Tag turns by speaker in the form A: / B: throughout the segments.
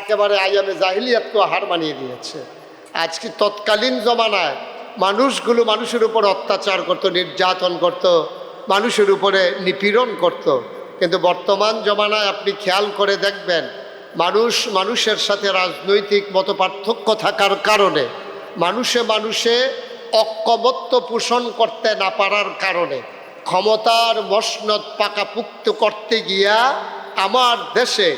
A: একেবারে আইয়ামে জাহিলিয়াতকেও হার মানিয়ে দিয়েছে। আজকে তৎকালীন জমানায় মানুষগুলো মানুষের উপর অত্যাচার করত, নির্যাতন করত, মানুষের উপরে নিপীড়ন করত। কিন্তু বর্তমান জমানায় আপনি খেয়াল করে দেখবেন, মানুষ মানুষের সাথে রাজনৈতিক মত পার্থক্য থাকার কারণে, মানুষে মানুষে অক্ষমত্ব পোষণ করতে না পারার কারণে, ক্ষমতার মসনদ পাকাপুক্ত করতে গিয়া আমার দেশে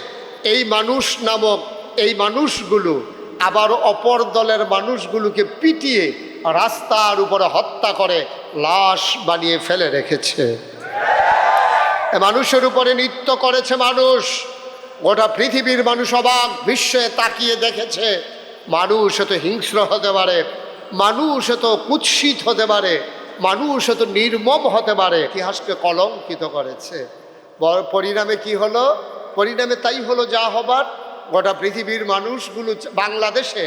A: এই মানুষ নামক এই মানুষগুলো আবার অপর দলের মানুষগুলোকে পিটিয়ে রাস্তার উপরে হত্যা করে লাশ বানিয়ে ফেলে রেখেছে। মানুষের উপরে নৃত্য করেছে মানুষ। গোটা পৃথিবীর মানুষ অবাক, বিশ্বে তাকিয়ে দেখেছে। মানুষ এত হিংস্র হতে পারে, মানুষ এত কুৎসিত হতে পারে, মানুষ এত নির্মম হতে পারে। ইতিহাসকে কলঙ্কিত করেছে। পরিণামে কি হলো? পরিণামে তাই হলো যা হবার, গোটা পৃথিবীর মানুষগুলো বাংলাদেশে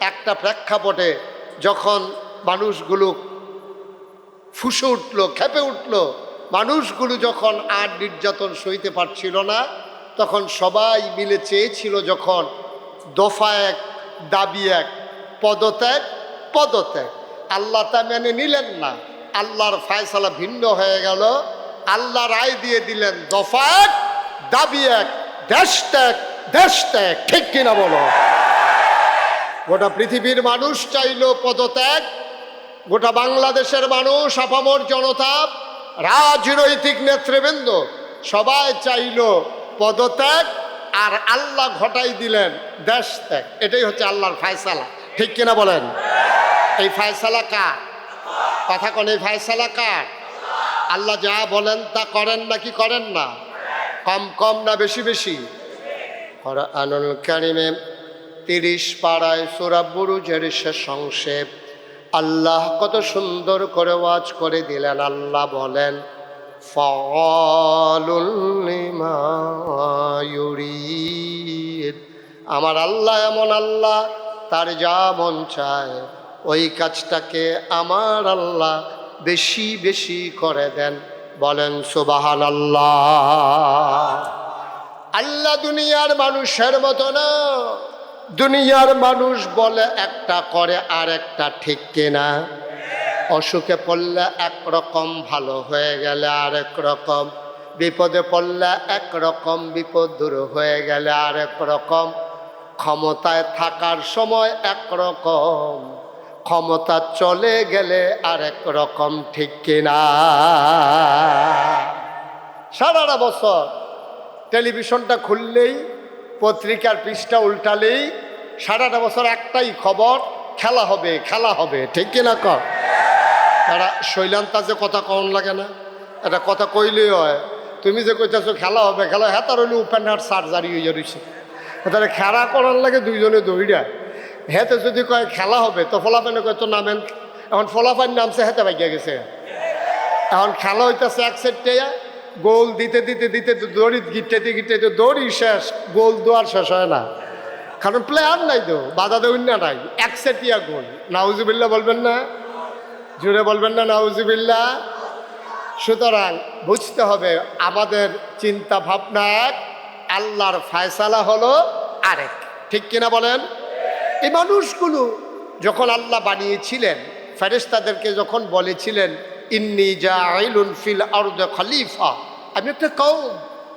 A: একটা প্রেক্ষাপটে যখন মানুষগুলো ফুসে উঠল, খেপে উঠল, মানুষগুলো যখন আর নির্যাতন সইতে পারছিল না, তখন সবাই মিলে চেয়েছিল যখন দফা এক, দাবি এক, পদত্যাগ পদত্যাগ। আল্লাহ তা মেনে নিলেন না। আল্লাহর ফায়সালা ভিন্ন হয়ে গেল। আল্লাহ রায় দিয়ে দিলেন, দফা এক দাবি এক, দেশ ত্যাগ দেশ ত্যাগ, ঠিক কিনা বলো? গোটা পৃথিবীর মানুষ চাইল পদত্যাগ, গোটা বাংলাদেশের মানুষ আপামর জনতা, রাজনৈতিক নেতৃবৃন্দ, সবাই চাইল পদত্যাগ আর আল্লাহ ঘটাই দিলেন দেশ ত্যাগ। এটাই হচ্ছে আল্লাহর ফায়সালা। ঠিক কিনা বলেন? এই ফায়সালা কার? কথা কোন, এই ফায়সালা কার? আল্লাহ যা বলেন তা করেন নাকি করেন না? কম কম না বেশি বেশি? আনুল কারিমে তিরিশ পাড়ায় সুরাবুরুজের শেষ সংক্ষেপ আল্লাহ কত সুন্দর করে ওয়াজ করে দিলেন। আল্লাহ বলেন আমার আল্লাহ এমন আল্লাহ, তার যা মন চায়, ওই কাজটাকে আমার আল্লাহ বেশি বেশি করে দেন। বলেন সুবাহান আল্লাহ আল্লাহ দুনিয়ার মানুষের মতো না। দুনিয়ার মানুষ বলে একটা করে, আর একটা ঠিক কিনা। অসুখে পড়লে একরকম, ভালো হয়ে গেলে আরেক রকম। বিপদে পড়লে একরকম, বিপদ দূর হয়ে গেলে আরেক রকম। ক্ষমতায় থাকার সময় একরকম। ক্ষমতা চলে গেলে আরেক রকম ঠিক কিনা? সারাটা বছর টেলিভিশনটা খুললেই, পত্রিকার পৃষ্ঠা উল্টালেই সারাটা বছর একটাই খবর, খেলা হবে খেলা হবে, ঠিক কিনা কর? শৈলান্তা যে কথা কন লাগে না এটা কথা কইলেই হয়, তুমি যে কইতেছো খেলা হবে, খেলা হ্যাঁ তার হইলে ওপেন হার্ট সার্জারি হয়ে রয়েছে তাহলে খেলা করার লাগে দুইজনে দৌড়া হেতে যদি কয় খেলা হবে, তো ফলাফানে কয়, তো নামেন। এখন ফলাফান নামছে, হেতে ভাগিয়া গেছে। এখন খেলা হইতেছে এক সেটে গোল দিতে দিতে দিতে দড়ি গিটতে গিটতে দড়ি শেষ, গোল দোয়ার শেষ হয় না। কারণ প্লেয়ার নাই তো, বাধা দেউন না নাই। এক সেটিয়া গোল। নাউজুবিল্লা বলবেন না? জুড়ে বলবেন না নাউজুবিল্লা সুতরাং বুঝতে হবে, আমাদের চিন্তা ভাবনা এক, আল্লাহর ফায়সালা হলো আরেক। ঠিক কিনা বলেন? এই মানুষগুলো যখন আল্লাহ বানিয়েছিলেন ফেরেস্তাদেরকে যখন বলেছিলেন, ইন্নি যা আইলুন ফিল আরদ খলিফা আমি একটা কৌম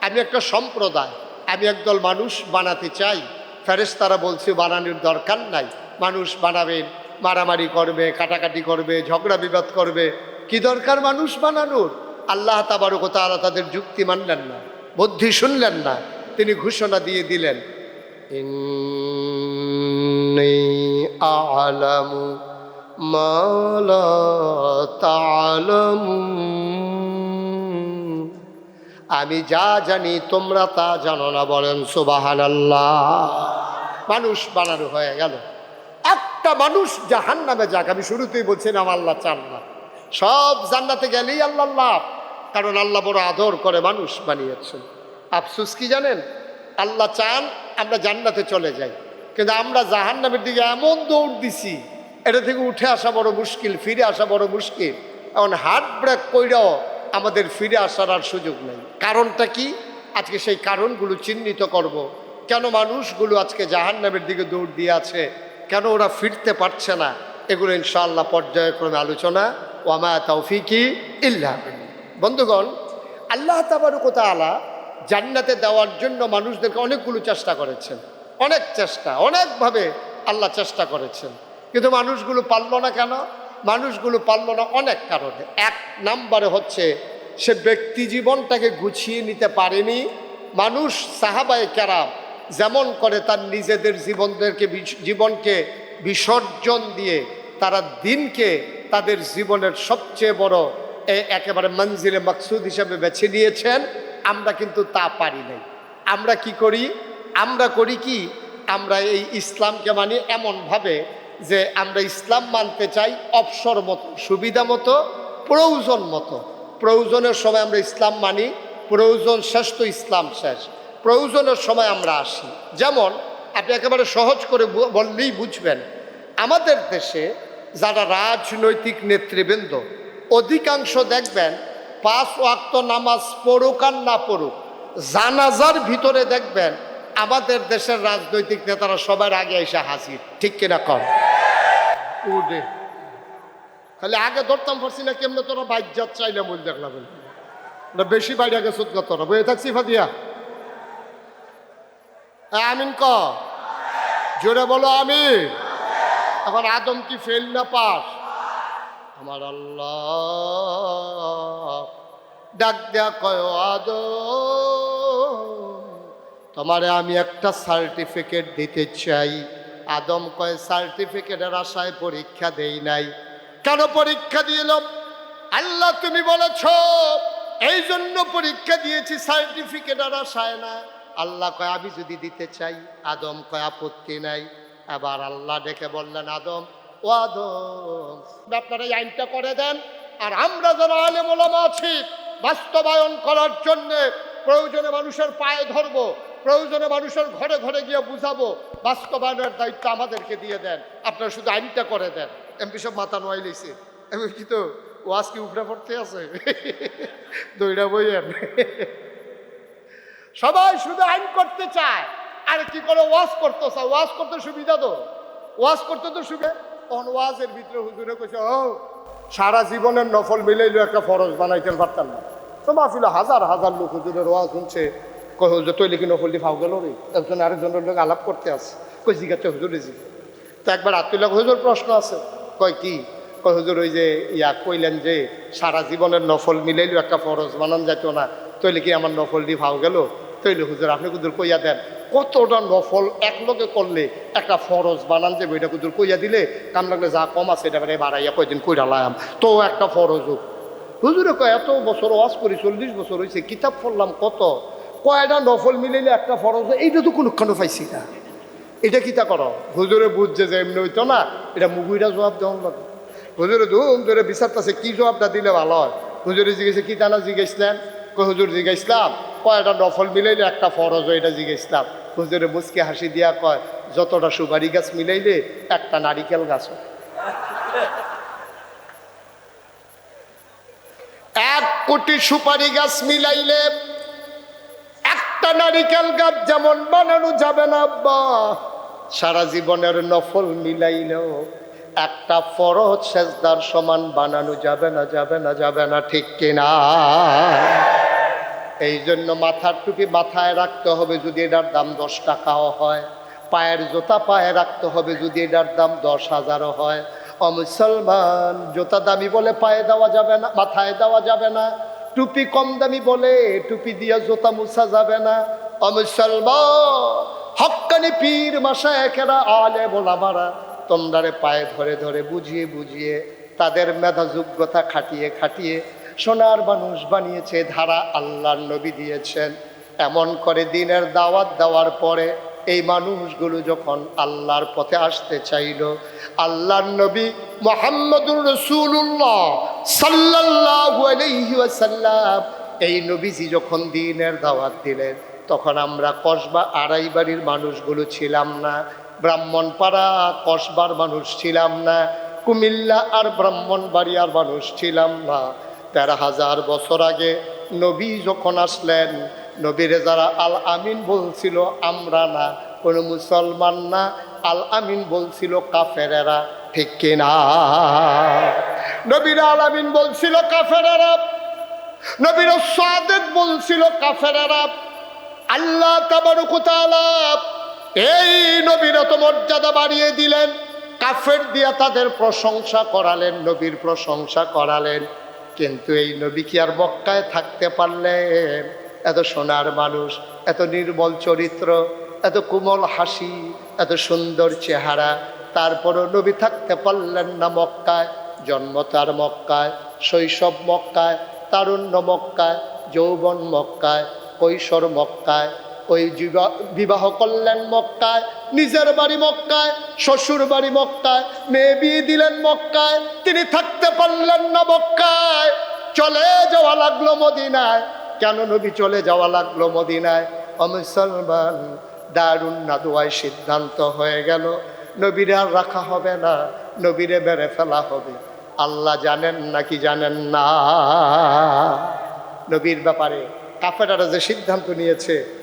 A: আমি একটা সম্প্রদায়, আমি একদল মানুষ বানাতে চাই ফেরেস্তারা বলছে, বানানোর দরকার নাই, মানুষ বানাবেন মারামারি করবে, কাটাকাটি করবে, ঝগড়া বিবাদ করবে, কি দরকার মানুষ বানানোর? আল্লাহ তাবারক তাদের যুক্তি মানলেন না, বুদ্ধি শুনলেন না, তিনি ঘোষণা দিয়ে দিলেন ইন্নী আলামু মালা তালামুন আমি যা জানি তোমরা তা জানো না বলেন সুবাহান মানুষ বানানো হয়ে গেল। একটা মানুষ জাহান নামে যাক, আমি শুরুতেই বলছিলাম আল্লাহ চান না। সব জান্নাতে গেলেই আল্লাহ। কারণ আল্লাহ বড় আদর করে মানুষ বানিয়েছেন। আফসুস কি জানেন? আল্লাহ চান আমরা জান্নাতে চলে যাই। কিন্তু আমরা জাহান নামের দিকে এমন দৌড় দিছি, এটা থেকে উঠে আসা বড় মুশকিল, ফিরে আসা বড় মুশকিল। এখন হার্ট ব্রেক কইরাও আমাদের ফিরে আসার আর সুযোগ নেই। কারণটা কি? আজকে সেই কারণগুলো চিহ্নিত করব। কেন মানুষগুলো আজকে জাহান্নামের দিকে দৌড় দিয়ে আছে? কেন ওরা ফিরতে পারছে না? এগুলো ইনশাআল্লাহ পর্যায়ক্রমে আলোচনা। ওয়ামা তৌফিকি ইল্লা বিল্লাহ। বন্ধুগণ, আল্লাহ তাবারকতালা জান্নাতে দেওয়ার জন্য মানুষদেরকে অনেকগুলো চেষ্টা করেছেন। অনেক চেষ্টা, অনেকভাবে আল্লাহ চেষ্টা করেছেন। কিন্তু মানুষগুলো পারল না কেন? মানুষগুলো পারল না অনেক কারণে। এক নাম্বারে হচ্ছে, সে ব্যক্তি জীবনটাকে গুছিয়ে নিতে পারেনি। মানুষ সাহাবায় কেরাম যেমন করে তার নিজেদের জীবনদেরকে জীবনকে বিসর্জন দিয়ে তারা দিনকে তাদের জীবনের সবচেয়ে বড় একেবারে মঞ্জিলে মকসুদ হিসেবে বেছে নিয়েছেন। আমরা কিন্তু তা পারি নাই। আমরা কি করি? আমরা করি কি? আমরা এই ইসলামকে মানি এমনভাবে যে আমরা ইসলাম মানতে চাই অবসর মতো, সুবিধা মতো, প্রয়োজন মতো। প্রয়োজনের সময় আমরা ইসলাম মানি, প্রয়োজন শেষ তো ইসলাম শেষ। প্রয়োজনের সময় আমরা আসি। যেমন আপনি একেবারে সহজ করে বললেই বুঝবেন, আমাদের দেশে যারা রাজনৈতিক নেতৃবৃন্দ, অধিকাংশ দেখবেন পাঁচ ওয়াক্ত নামাজ পড়ুক আর না পড়ুক জানাজার ভিতরে দেখবেন আমাদের দেশের রাজনৈতিক নেতারা সবার আগে এসে হাজির। ঠিক কিনা কম? উডে। খালি আগে ধরতাম পারছি না কেমনে তোরা বাইক যাত চাইলে মূল দেখলাম না। বেশি বাইরে গেছত না তোরা। বয়ে থাকছি ফাদিয়া এ, আমিন ক। জোরে বলো আমি এখন আদম কি ফেল না পাস? আমার আল্লাহ। ডাক দেয়া কয় আদম, তোমারে আমি একটা সার্টিফিকেট দিতে চাই। আদম কয়, সার্টিফিকেটের আশায় পরীক্ষা দেই নাই। কেন পরীক্ষা দিলাম আল্লাহ তুমি বলেছ, এই জন্য পরীক্ষা দিয়েছি, সার্টিফিকেটের আশায় না। আল্লাহ কয়, আমি যদি দিতে চাই। আদম কয়, আপত্তি নাই। আবার আল্লাহ ডেকে বললেন, আদম ও আপনারা এই আইনটা করে দেন, আর আমরা যারা আলেম ওলামা আছি, বাস্তবায়ন করার জন্যে প্রয়োজনে মানুষের পায়ে ধরবো, প্রয়োজনে মানুষের ঘরে ঘরে গিয়ে বুঝাবো, বাস্তবায়নের দায়িত্ব আমাদেরকে দিয়ে দেন। আপনারা শুধু আইনটা করে দেন। এমপি সব মাথা নোয়াই এমন কি তো ওয়াজ কি উপরে পড়তে আছে? দইরা বইয়েন সবাই শুধু আইন করতে চায়। আর কি করে ওয়াজ করতে চায় ওয়াজ করতে সুবিধা তো? ওয়াজ করতে তো সুবিধা তখন ভিতরে হুজুরে কইছে, ও, সারা জীবনের নফল মিলাইলো একটা ফরজ বানাইতে পারতাম না। তো মাহফিলে হাজার হাজার লোক হুজুরের ওয়াজ শুনছে। কই, হুজুর তৈলি কি নফল দিয়ে ফাও গেল রে? একজন আরেকজনের লোক আলাপ করতে আছে কই জিজ্ঞাসা হুজুরে জিজ্ঞাসা তো একবার আত্মীয় হুজুর, প্রশ্ন আছে। কয় কি? কয় হুজুর, ওই যে ইয়া কইলেন যে, সারা জীবনের নফল মিলাইলেও একটা ফরজ বানান যেত না। তৈলে কি আমার নফল দিয়ে ভাও গেল? তৈলে হুজুর, আপনি কুদুর কইয়া দেন, কতটা নফল এক লগে করলে একটা ফরজ বানান যে এটা কুদুর কইয়া দিলে কাম লাগলে যা কম আছে এটা মানে বাড়াইয়া কয়দিন কইরা লায়াম। তো একটা ফরজ হোক। হুজুরে, কয় এত বছর ওয়াজ করি, চল্লিশ বছর হয়েছে কিতাব পড়লাম কত? কয়টা নফল মিলাইলে একটা ফরজ এইটা তো কোনোক্ষণ পাইছি না। এটা কিতা করো? হুজুরে বুঝছে যে এমনি হইতো না, এটা মুগুইরা জবাব দেওয়ান লাগে। হুজুরে ধুম ধরে বিচারতেছে, কি জবাবটা দিলে ভালো হয়? হুজুরে জিজ্ঞেসে, কি টানা জিজ্ঞেসলেন হুজুর জিজ্ঞাসলাম কয়টা নফল মিলাইলে একটা ফরজ, এটা জিজ্ঞাসলাম। হুজুরে মুসকে হাসি দিয়া কয়, যতটা সুপারি গাছ মিলাইলে একটা নারিকেল গাছ এক কোটি সুপারি গাছ মিলাইলে একটা নারিকেল গাছ যেমন বানানো যাবে না, আব্বা। সারা জীবনের নফল মিলাইলেও একটা ফরজ সেজদার সমান বানানো যাবে না যাবে না যাবে না, ঠিক কিনা? এই জন্য মাথার টুপি মাথায় রাখতে হবে যদি এটার দাম দশ টাকাও হয়। পায়ের জোতা পায়ে রাখতে হবে যদি এটার দাম দশ হাজারও হয়। ও মুসলমান জোতা দামি বলে পায়ে দেওয়া যাবে না, মাথায় দেওয়া যাবে না। টুপি কম দামি বলে টুপি দিয়ে জোতা মুছা যাবে না। ও মুসলমান হক্কানি পীর মাসা একেরা আলে বলামারা তোমরারে পায়ে ধরে ধরে বুঝিয়ে বুঝিয়ে তাদের মেধা যোগ্যতা খাটিয়ে খাটিয়ে সোনার মানুষ বানিয়েছে, ধারা আল্লাহর নবী দিয়েছেন। এমন করে দিনের দাওয়াত দেওয়ার পরে এই মানুষগুলো যখন আল্লাহর পথে আসতে চাইল, আল্লাহর নবী মোহাম্মদুর রসুল্লাহ ওয়াসাল্লাম এই নবীজি যখন দিনের দাওয়াত দিলেন, তখন আমরা কসবা আড়াই বাড়ির মানুষগুলো ছিলাম না, ব্রাহ্মণপাড়া কসবার মানুষ ছিলাম না, কুমিল্লা আর ব্রাহ্মণবাড়িয়ার মানুষ ছিলাম না। তেরো হাজার বছর আগে নবী যখন আসলেন, নবীরে যারা আল আমিন বলছিল, আমরা না, কোনো মুসলমান না। আল আমিন বলছিল, কাফেরেরা ঠিক কিনা? নবীর আল আমিন বলছিল, কাফেরেরা। নবীর সাদেক বলছিল, কাফেরেরা। আল্লাহ এই নবীর তো মর্যাদা বাড়িয়ে দিলেন। কাফের দিয়া তাদের প্রশংসা করালেন, নবীর প্রশংসা করালেন। কিন্তু এই নবী কি আর মক্কায় থাকতে পারলেন এত সোনার মানুষ, এত নির্মল চরিত্র, এত কোমল হাসি, এত সুন্দর চেহারা। তারপরও নবী থাকতে পারলেন না মক্কায়, জন্ম তার মক্কায়, শৈশব মক্কায়, তারুণ্য মক্কায়, যৌবন মক্কায়, কৈশোর মক্কায় ওই বিবাহ- করলেন মক্কায়, নিজের বাড়ি মক্কায়, শ্বশুর বাড়ি মক্কায়, মেয়ে বিয়ে দিলেন মক্কায়, তিনি থাকতে পারলেন না মক্কায়। চলে যাওয়া লাগল মদিনায়। কেন নবী চলে যাওয়া লাগল মদিনায়? মুসলমান দারুণ নাদুয়ায় সিদ্ধান্ত হয়ে গেল। নবীরে আর রাখা হবে না, নবীরে মেরে ফেলা হবে। আল্লাহ জানেন নাকি জানেন না? নবীর ব্যাপারে কাফেরারা যে সিদ্ধান্ত নিয়েছে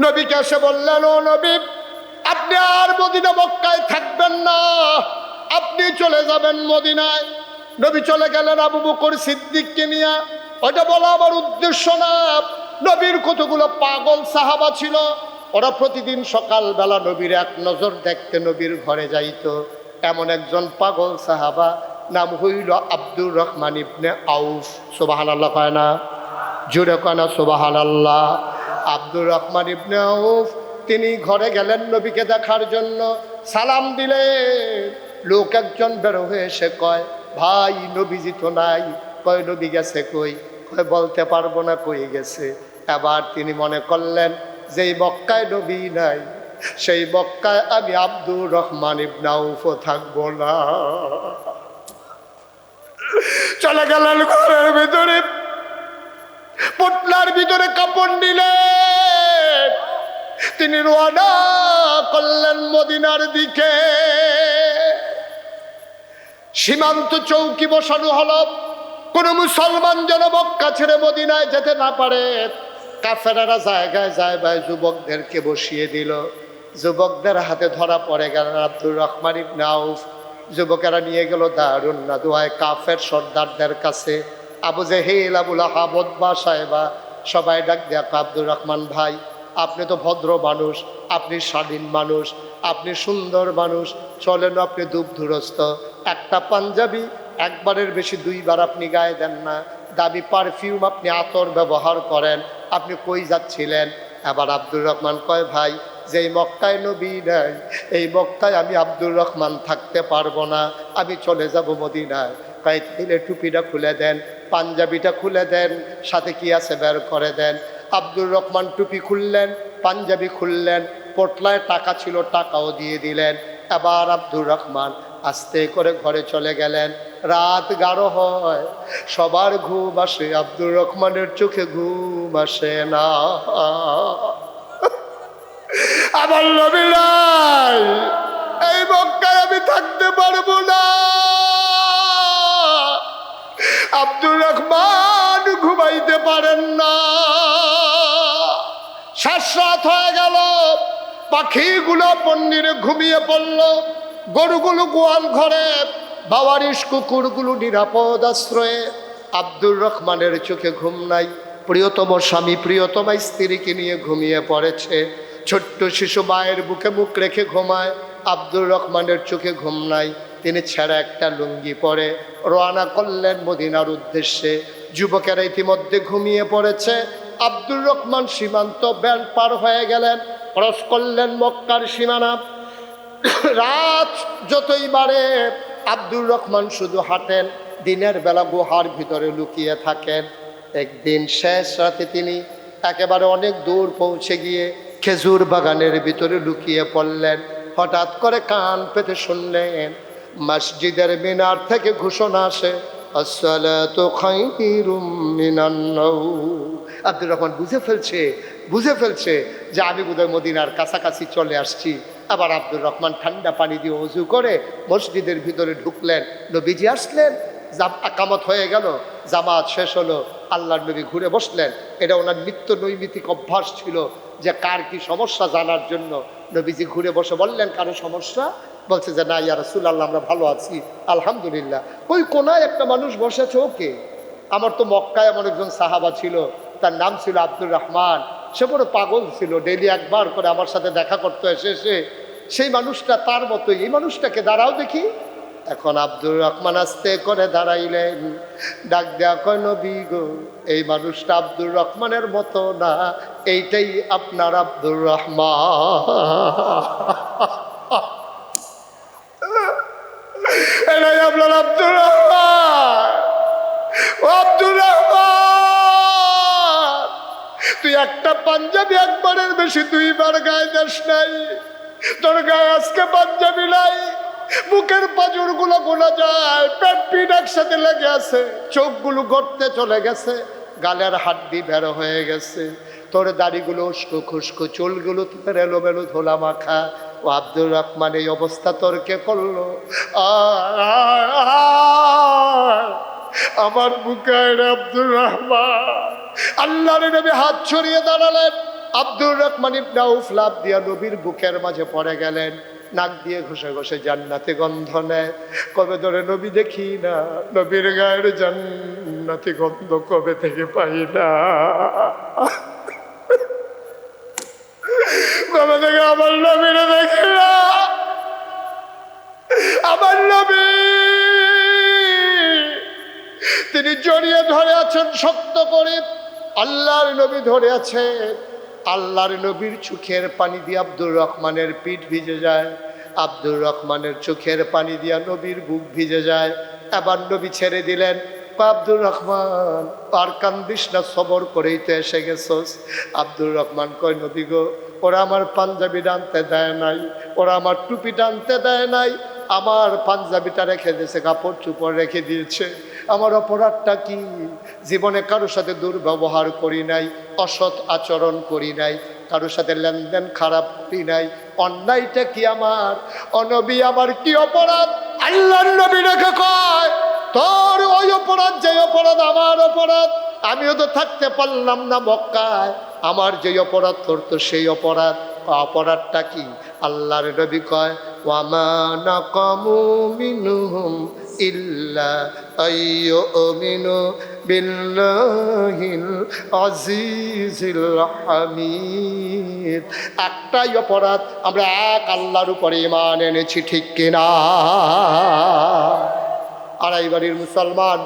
A: নবীকে এসে বললেন, ও নবী, আপনি আর মদিনা মক্কায় থাকবেন না। আপনি চলে যাবেন মদিনায়। নবী চলে গেলেন আবু বকর সিদ্দিককে নিয়ে। ওটা বলা আমার উদ্দেশ্য না। নবীর কতগুলো পাগল সাহাবা ছিল। ওরা প্রতিদিন সকালবেলা নবীর এক নজর দেখতে নবীর ঘরে যাইতো। এমন একজন পাগল সাহাবা, নাম হইল আব্দুর রহমান ইবনে আউফ। সোবাহান আল্লাহ কয় না? জুড়ে কয় না সোবাহান আল্লাহ আব্দুর রহমান ইবনে আউফ, তিনি ঘরে গেলেন নবীকে দেখার জন্য। সালাম দিলে লোক একজন বেরো হয়ে এসে কয়, ভাই, নবীজি তো নাই। কয়, নবী গেছে কই? কয়, বলতে পারব না কই গেছে। এবার তিনি মনে করলেন, যেই মক্কায় নবী নাই, সেই মক্কায় আমি আব্দুর রহমান ইবনে আউফও থাকব না। চলে গেলেন ঘরের ভিতরে। পটলার ভিতরে কাপড় নিলেন তিনি রোয়ানা করলেন মদিনার দিকে। সীমান্ত চৌকি বসানো হলো। কোন মুসলমান যেন মক্কা ছেড়ে মদিনায় যেতে না পারে। কাফেরারা জায়গায় জায়গায় যুবকদেরকে বসিয়ে দিল। যুবকদের হাতে ধরা পড়ে গেলেন আব্দুর রহমান ইবনে আউফ। যুবকেরা নিয়ে গেল দারুণ না দোয়ায় কাফের সর্দারদের কাছে। আবু জেহেল আবুল আহাবদ বা সাহেবা, সবাই ডাক দেখ আব্দুর রহমান ভাই, আপনি তো ভদ্র মানুষ, আপনি স্বাধীন মানুষ, আপনি সুন্দর মানুষ, চলেন আপনি দুগ্ধুরস্ত একটা পাঞ্জাবি একবারের বেশি দুইবার আপনি গায়ে দেন না দাবি পারফিউম আপনি আতর ব্যবহার করেন, আপনি কই যাচ্ছিলেন? এবার আব্দুর রহমান কয়, ভাই যে এই মক্কায় নবী নাই, এই মক্কায় আমি আব্দুর রহমান থাকতে পারব না, আমি চলে যাব মদিনায়। কয় তাইলে টুপিটা খুলে দেন পাঞ্জাবিটা খুলে দেন, সাথে কি আছে বের করে দেন। আব্দুর রহমান টুপি খুললেন, পাঞ্জাবি খুললেন, পোটলায় টাকা ছিল, টাকাও দিয়ে দিলেন। এবার আব্দুর রহমান আস্তে করে ঘরে চলে গেলেন। রাত গাঢ় হয়, সবার ঘুম আসে, আব্দুর রহমানের চোখে ঘুম আসে না। আমার নবী শ্বাসরাত হয়ে গেল। পাখিগুলো পন্ডিরে ঘুমিয়ে পড়ল। গরুগুলো গোয়াল ঘরে বাবারিশ কুকুরগুলো নিরাপদ আশ্রয়ে। আব্দুর রহমানের চোখে ঘুম নাই। প্রিয়তম স্বামী প্রিয়তমা স্ত্রীকে নিয়ে ঘুমিয়ে পড়েছে। ছোট্ট শিশু মায়ের বুকে মুখ রেখে ঘুমায়। আব্দুর রহমানের চোখে ঘুম নাই। তিনি ছেঁড়া একটা লুঙ্গি পরে রওনা করলেন মদিনার উদ্দেশ্যে। যুবকেরা ইতিমধ্যে ঘুমিয়ে পড়েছে। আব্দুর রহমান সীমান্ত বেল পার হয়ে গেলেন, ক্রস করলেন মক্কার সীমানা। রাত যতই বাড়ে, আব্দুর রহমান শুধু হাঁটেন, দিনের বেলা গুহার ভিতরে লুকিয়ে থাকেন। একদিন শেষ রাতে তিনি একেবারে অনেক দূর পৌঁছে গিয়ে খেজুর বাগানের ভিতরে লুকিয়ে পড়লেন। হঠাৎ করে কান পেতে শুনলেন, মসজিদের মিনার থেকে ঘোষণা আসে, আসসালাতু খায়রুম মিনান নাওম আব্দুর রহমান বুঝে ফেলছে বুঝে ফেলছে যে আমি বোধহয় মদিনার কাছাকাছি চলে আসছি। আবার আব্দুর রহমান ঠান্ডা পানি দিয়ে উজু করে মসজিদের ভিতরে ঢুকলেন, নবীজি আসলেন আকামত হয়ে গেল, জামাত শেষ হলো আল্লাহ নবী ঘুরে বসলেন। এটা ওনার নিত্য নৈমিতিক অভ্যাস ছিল যে কার কি সমস্যা জানার জন্য নবীজি ঘুরে বসে বললেন, কারও সমস্যা? বলছে যে, না, ইয়া রাসূল আল্লাহ আমরা ভালো আছি, আলহামদুলিল্লাহ। ওই কোনায় একটা মানুষ বসেছে, ওকে। আমার তো মক্কায় এমন একজন সাহাবা ছিল তার নাম ছিল আব্দুর রহমান। সে বড় পাগল ছিল ডেলি একবার করে আমার সাথে দেখা করতে এসে এসে সেই মানুষটা তার মতোই। এই মানুষটাকে দাঁড়াও দেখি। এখন আব্দুর রহমান আস্তে করে দাঁড়াইলেন। ডাক দেয়া কয়, নবী গো, এই মানুষটা আব্দুর রহমানের মতো না, এইটাই আপনার আব্দুর রহমান। এটাই আপনার আব্দুর রহমান। আব্দুর রহমান! তুই একটা পাঞ্জাবি একবারের বেশি দুইবার গায়ে যাস নাই। তোর গায়ে আজকে পাঞ্জাবি নাই। বুকের পাজুরগুলো গোনা যায়, পেট পিট একসাথে লেগে আছে, চোখগুলো গড়তে চলে গেছে, গালের হাড্ডি বের হয়ে গেছে। তোর দাড়িগুলো উস্কো খুস্কো, চুলগুলো তোর এলোমেলো ধোলা মাখা। ও আব্দুর রহমান, এই অবস্থা তোর কে করল? আয়। আমার বুকের আব্দুর রহমান। আল্লাহর নবী হাত ছড়িয়ে দাঁড়ালেন। আব্দুর রহমান ইবনে আউফ লাভ দিয়া নবীর বুকের মাঝে পড়ে গেলেন। নাক দিয়ে ঘষে ঘষে জান্নাতে গন্ধ নেয়। কবে ধরে নবী দেখি না, নবীর গায়ের জান্নাতি গন্ধ কবে থেকে পাই না। কবে থেকে আমার নবীরে দেখি না। আমার নবী তিনি জড়িয়ে ধরে আছেন শক্ত করে। আল্লাহর নবী ধরে আছে আল্লাহর নবীর চোখের পানি দিয়ে আব্দুর রহমানের পিঠ ভিজে যায়। আব্দুর রহমানের চোখের পানি দিয়া নবীর বুক ভিজে যায়। এবার নবী ছেড়ে দিলেন আব্দুর রহমান, আর কান্দিস না, সবর করেই তো এসে গেছস। আব্দুর রহমান কয়, নবী গো, ওরা আমার পাঞ্জাবি টানতে দেয় নাই, ওরা আমার টুপি টানতে দেয় নাই, আমার পাঞ্জাবিটা রেখে দিয়েছে, কাপড় চুপড় রেখে দিয়েছে। আমার অপরাধটা কি? জীবনে কারোর সাথে দুর্ব্যবহার করি নাই, অসৎ আচরণ করি নাই, কারোর সাথে লেনদেন খারাপ করি নাই, অন্যায়টা কি আমার? অনবী আমার কি অপরাধ? আল্লাহর নবী রেখে কয়, তোর ওই অপরাধ যে অপরাধ আমার অপরাধ, আমিও তো থাকতে পারলাম না মক্কায়। আমার যে অপরাধ, তোর তো সেই অপরাধ। অপরাধটা কি? আল্লাহর নবী কয় ওয়ামা মিনহুম ইল্লা আইয়ুমিনু বিল্লাহিল আজিজিল হামিদ। একটাই অপরাধ, আমরা এক আল্লাহর উপরে ইমান এনেছি, ঠিক কিনা? আড়াই বাড়ির মুসলমান,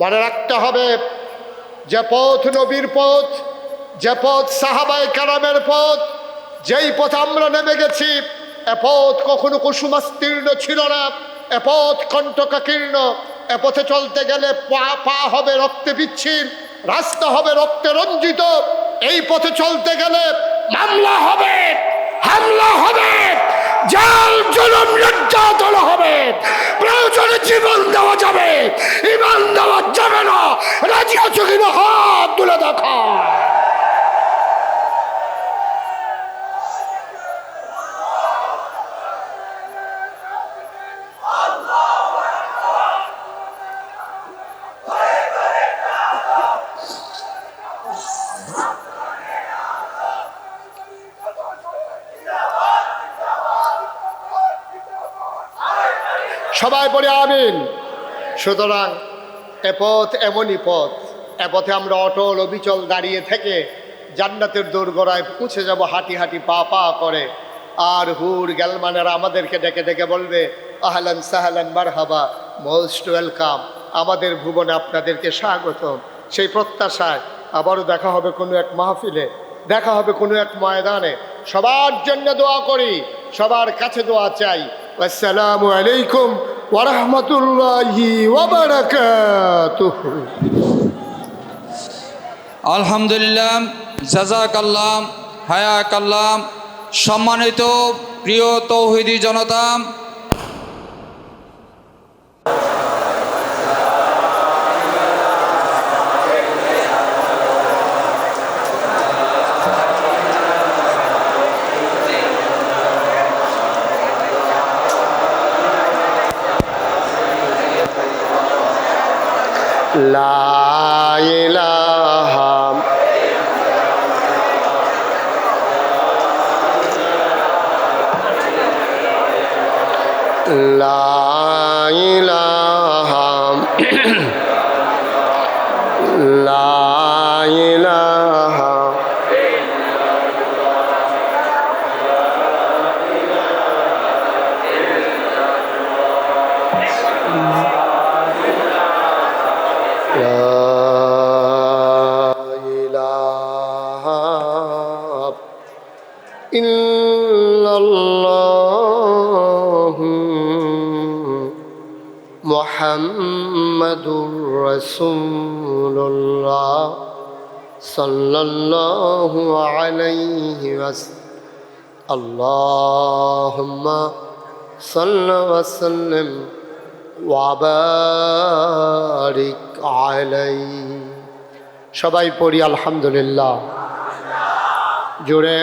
A: মনে রাখতে হবে, যে পথ নবীর পথ, যে পথ সাহাবাই কারামের পথ, যেই পথ আমরা নেমে গেছি, এ পথ কখনো কুসুমাস্তীর্ণ ছিল না, এ পথ কণ্ঠকাকীর্ণ। এ পথে চলতে গেলে পা পা হবে রক্তে বিচ্ছিন্ন, রাস্তা হবে রক্তে রঞ্জিত। এই পথে চলতে গেলে মামলা হবে, হামলা হবে, জাল, জলম, নির্যাতন হবে। প্রয়োজনে জীবন দেওয়া যাবে, ইমান দেওয়া যাবে না। রাজি আছো কিনা? হাত তুলে দেখা সবাই পড়ে আমিন। সুতরাং এ পথ এমনই পথ, এ পথে আমরা অটল অবিচল দাঁড়িয়ে থেকে জান্নাতের দোরগোড়ায় পৌঁছে যাব হাঁটি হাঁটি পা পা করে। আর হুর গ্যালমানেরা আমাদেরকে ডেকে ডেকে বলবে, আহলান সাহালান মারহাবা, মোস্ট ওয়েলকাম। আমাদের ভুবনে আপনাদেরকে স্বাগতম। সেই প্রত্যাশায় আবারও দেখা হবে কোনো এক মাহফিলে, দেখা হবে কোনো এক ময়দানে। সবার জন্য দোয়া করি, সবার কাছে দোয়া চাই। আসসালামু আলাইকুম ওরহমতুল্লাহি
B: আলহামদুলিল্লাহ জাজাক আল্লাহ হায়াক আল্লাহ সম্মানিত প্রিয় তৌহিদি জনতা
A: لا محمد رسول الله صلى الله عليه وسلم اللهم صل وسلم ওয়াবারিক আলাই সবাই পড়ি আলহামদুলিল্লাহ জোরে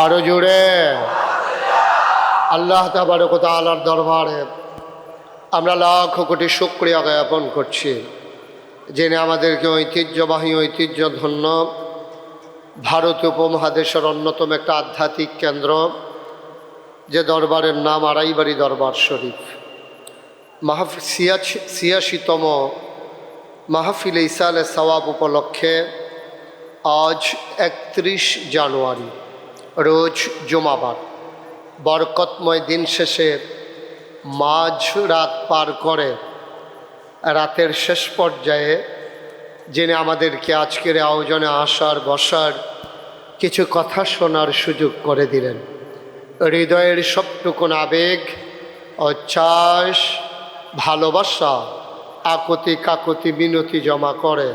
A: আরো জোরে আল্লাহ তাবারক তালার দরবারে আমরা লাখ কোটি শুক্রিয়া জ্ঞাপন করছি জেনে আমাদেরকে ঐতিহ্যবাহী ঐতিহ্য ধন্য ভারত উপমহাদেশের অন্যতম একটা আধ্যাত্মিক কেন্দ্র, যে দরবারের নাম আড়াইবাড়ি দরবার শরীফ। মাহফ ছিয়াশি ছিয়াশিতম মাহফিল ইসালে সওয়াব উপলক্ষে আজ একত্রিশ জানুয়ারি, রোজ জুমাবার। বরকতময় দিন শেষে মাঝ রাত পার করে রাতের শেষ পর্যায়ে যিনি আমাদেরকে আজকের আয়োজনে আসার, বসার কিছু কথা শোনার সুযোগ করে দিলেন। হৃদয়ের সবটুকুন আবেগ অচ্ছ্বাস ভালোবাসা আকতি কাকতি মিনতি জমা করে।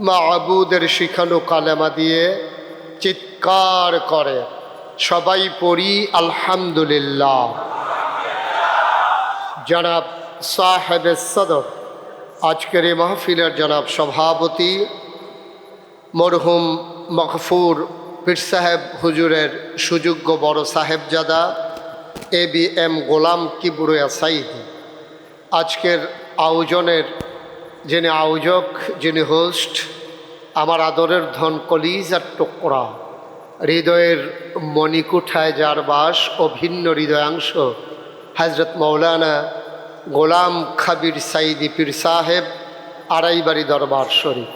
A: মা আবুদের শিখানো কালেমা দিয়ে চিৎকার করে, সবাই পড়ি আলহামদুলিল্লাহ। জনাব সাহেব সদর। আজকের এই মাহফিলের জনাব সভাপতি মরহুম মকফুর পীর সাহেব হুজুরের সুযোগ্য বড় Sahibzada A B M Golam Kibria Saidi আজকের আয়োজনের যিনি আয়োজক, যিনি হোস্ট, আমার আদরের ধন কলিজ আর টোকরা, হৃদয়ের মণিকুঠায় যার বাস ও ভিন্ন হৃদয়াংশ হজরত মৌলানা গোলাম খাবির সাইদি পীর সাহেব আড়াইবাড়ি দরবার শরীফ।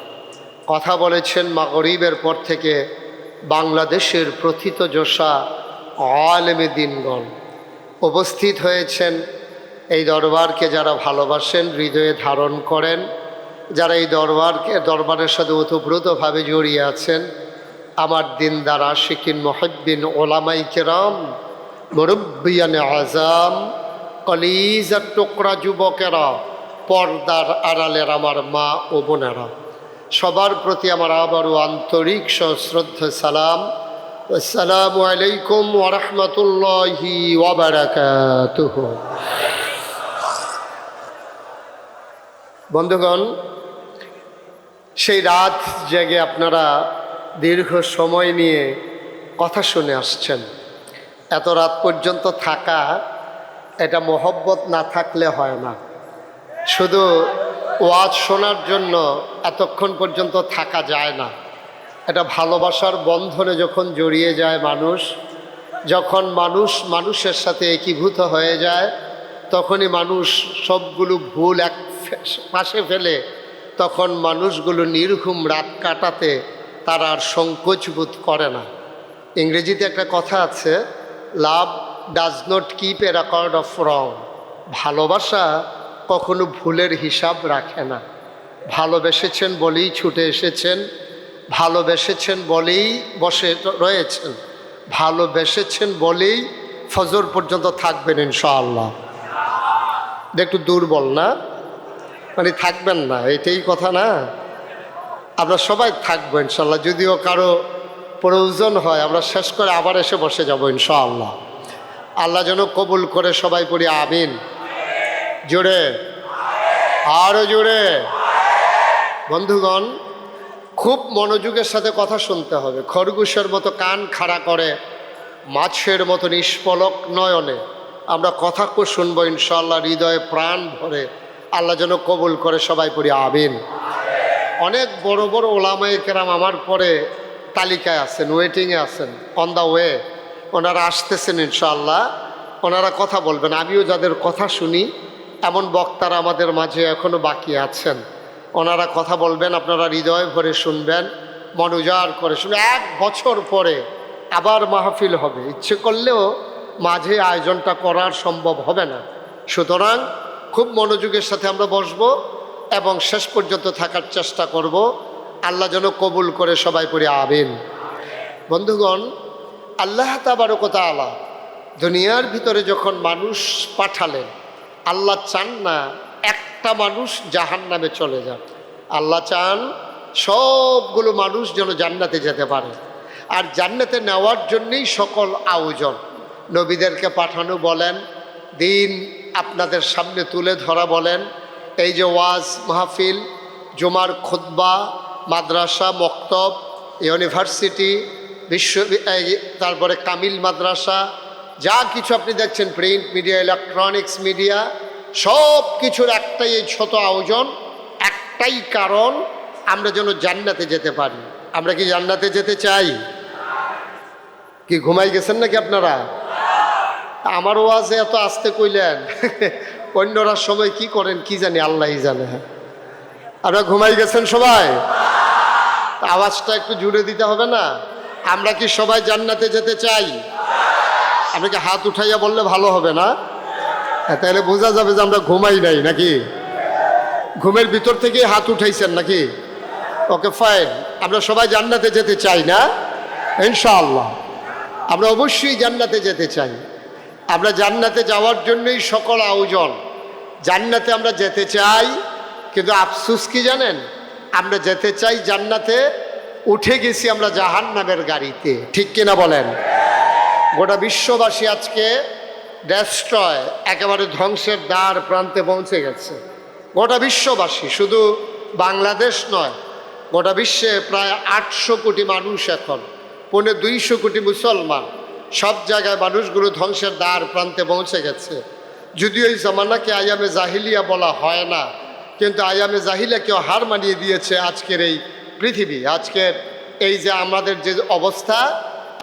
A: কথা বলেছেন মা গরিবের পর থেকে বাংলাদেশের প্রথিত যশা আলেমে দিনগণ। উপস্থিত হয়েছেন এই দরবারকে যারা ভালোবাসেন, হৃদয়ে ধারণ করেন, যারা এই দরবারকে, দরবারের সাথে ওতপ্রোতভাবে জড়িয়ে আছেন, আমার দিনদার আশিকিন মহব্বিন ওলামাই কেরাম, মুরব্বিয়ান আজাম কলিজার টোকরা যুবকেরা, পর্দার আড়ালের আমার মা ও বোনেরা। সবার প্রতি আমার আবারও আন্তরিক সশ্রদ্ধ, সালাম। আসসালামু আলাইকুম ওরহমতুল্লাহি বন্ধুগণ, সেই রাত জেগে আপনারা দীর্ঘ সময় নিয়ে কথা শুনে আসছেন। এত রাত পর্যন্ত থাকা এটা মহব্বত না থাকলে হয় না। শুধু ওয়াজ শোনার জন্য এতক্ষণ পর্যন্ত থাকা যায় না। এটা ভালোবাসার বন্ধনে যখন জড়িয়ে যায় মানুষ, যখন মানুষ মানুষের সাথে একীভূত হয়ে যায়, তখনই মানুষ সবগুলো ভুল এক পাশে ফেলে, তখন মানুষগুলো নির্ঘুম রাত কাটাতে তারা আর সংকোচ বোধ করে না। ইংরেজিতে একটা কথা আছে, love does not keep a record of wrong ভালোবাসা কখনো ভুলের হিসাব রাখে না। ভালোবেসেছেন বলেই ছুটে এসেছেন, ভালোবেসেছেন বলেই বসে রয়েছেন, ভালোবেসেছেন বলেই ফজর পর্যন্ত থাকবেন ইনশাআল্লাহ। একটু দুর্বল না? মানে থাকবেন না, এটাই কথা না? আমরা সবাই থাকব ইনশাল্লাহ যদিও কারও প্রয়োজন হয়, আমরা শেষ করে আবার এসে বসে যাব ইনশাআল্লাহ। আল্লাহ যেন কবুল করে সবাই পড়ি, আমিন। জোরে। আরও জোরে। বন্ধুগণ, খুব মনোযোগের সাথে কথা শুনতে হবে। খরগোশের মতো কান খাড়া করে, মাছের মতো নিষ্পলক নয়নে। আমরা কথা শুনব ইনশাল্লাহ হৃদয়ে প্রাণ ভরে আল্লাহ যেন কবুল করে সবাই পড়ি আবিন অনেক বড় বড় ওলামাই কেরাম আমার পরে তালিকায় আছেন ওয়েটিংয়ে আছেন অন দ্য ওয়ে ওনারা আসতেছেন ইনশাল্লাহ ওনারা কথা বলবেন। আমিও যাদের কথা শুনি, এমন বক্তারা আমাদের মাঝে এখনও বাকি আছেন। ওনারা কথা বলবেন, আপনারা হৃদয় ভরে শুনবেন মনোজার করে শুনবেন এক বছর পরে আবার মাহফিল হবে। ইচ্ছে করলেও মাঝে আয়োজনটা করার সম্ভব হবে না। সুতরাং খুব মনোযোগের সাথে আমরা বসবো এবং শেষ পর্যন্ত থাকার চেষ্টা করব। আল্লাহ যেন কবুল করে সবাই পড়ে আবেন বন্ধুগণ আল্লাহ তাবারকতা আলা দুনিয়ার ভিতরে যখন মানুষ পাঠালেন, আল্লাহ চান না একটা মানুষ জাহান নামে চলে যাক। আল্লাহ চান সবগুলো মানুষ যেন জান্নাতে যেতে পারে। আর জান্নাতে নেওয়ার জন্যই সকল আয়োজন। নবীদেরকে পাঠানো বলেন, দিন আপনাদের সামনে তুলে ধরা বলেন। এই যে ওয়াজ, মাহফিল, জুমার খুদ্া মাদ্রাসা, মক্তব, ইউনিভার্সিটি বিশ্ব তারপরে কামিল মাদ্রাসা, যা কিছু আপনি দেখছেন প্রিন্ট মিডিয়া ইলেকট্রনিক্স মিডিয়া সব কিছুর একটাই এই ছোট আয়োজন, একটাই কারণ, আমরা যেন জান্নাতে যেতে পারি। আমরা কি জান্নাতে যেতে চাই? কি ঘুমাই গেছেন নাকি আপনারা? আমার ওয়াজে এত আসতে কইলেন, অন্যরা সময় কি করেন, কি জানি, আল্লাহই জানে। আপনারা ঘুমাই গেছেন সবাই? আওয়াজটা একটু জুড়ে দিতে হবে না? আমরা কি সবাই জান্নাতে যেতে চাই? আপনাকে হাত উঠাইয়া বললে ভালো হবে না? হ্যাঁ, তাহলে বোঝা যাবে যে আমরা ঘুমাই নাই নাকি? ঘুমের ভিতর থেকে হাত উঠাইছেন নাকি? ওকে ফাইন আমরা সবাই জান্নাতে যেতে চাই না? ইনশাআল্লাহ। আমরা অবশ্যই জান্নাতে যেতে চাই। আমরা জান্নাতে যাওয়ার জন্যই সকল আয়োজন। জান্নাতে আমরা যেতে চাই কিন্তু আফসুস কি জানেন? আমরা যেতে চাই জান্নাতে উঠে গেছি আমরা জাহান নামের গাড়িতে। ঠিক কিনা বলেন? গোটা বিশ্ববাসী আজকে ডেস্ট্রয় একেবারে ধ্বংসের দ্বার প্রান্তে পৌঁছে গেছে। গোটা বিশ্ববাসী, শুধু বাংলাদেশ নয়, গোটা বিশ্বে প্রায় আটশো কোটি মানুষ এখন, পৌনে দুইশো কোটি মুসলমান, সব জায়গায় মানুষগুলো ধ্বংসের দ্বার প্রান্তে পৌঁছে গেছে। যদিও এই জামানাকে আয়ামে জাহিলিয়া বলা হয় না, কিন্তু আয়ামে জাহিলিয়া কেউ হার মানিয়ে দিয়েছে আজকের এই পৃথিবী। আজকের এই যে আমাদের যে অবস্থা